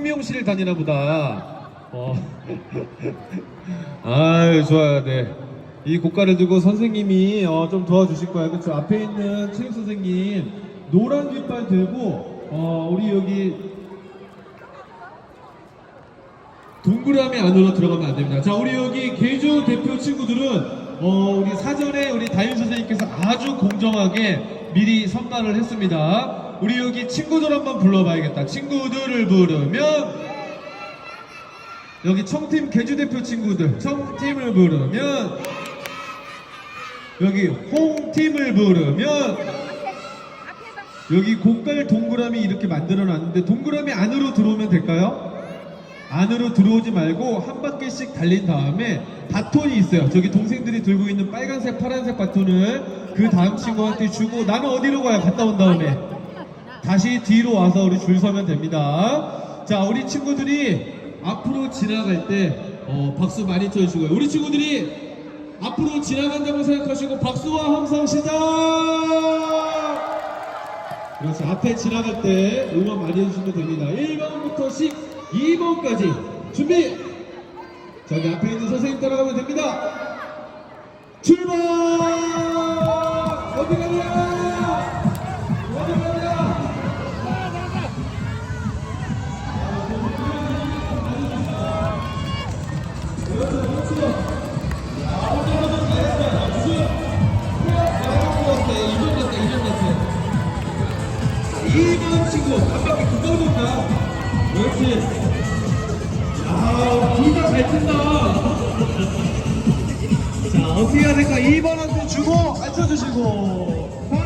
미용실을 다니나 보다. 어. 아유, 좋아요, 네. 이 고가를 들고 선생님이 어, 좀 도와주실 거예요. 그렇죠? 앞에 있는 체육 선생님 노란 깃발 들고 어, 우리 여기 동그라미 안으로 들어가면 안 됩니다. 자, 우리 여기 개조 대표 친구들은 어, 우리 사전에 우리 다윤 선생님께서 아주 공정하게 미리 선발을 했습니다. 우리 여기 친구들 한번 불러봐야겠다. 친구들을 부르면 여기 청팀 개주 대표 친구들 청팀을 부르면 여기 홍팀을 부르면 여기 고깔 동그라미 이렇게 만들어 놨는데 동그라미 안으로 들어오면 될까요? 안으로 들어오지 말고 한 바퀴씩 달린 다음에 바톤이 있어요. 저기 동생들이 들고 있는 빨간색, 파란색 바톤을 그 다음 친구한테 주고 나는 어디로 가요? 갔다 온 다음에 다시 뒤로 와서 우리 줄 서면 됩니다. 자, 우리 친구들이 앞으로 지나갈 때 어, 박수 많이 쳐주시고요. 우리 친구들이 앞으로 지나간다고 생각하시고 박수와 함성 시작! 그렇죠. 앞에 지나갈 때 응원 많이 해주시면 됩니다. 1번부터 12번까지 준비! 저기 앞에 있는 선생님 따라가면 됩니다. 출발! 어디 가냐? 2번 친구. 한 바퀴 두꺼워졌다 그렇지. 야 기가 잘 튼다. 자 어떻게 해야 될까? 2번한테 주고 앉혀주시고.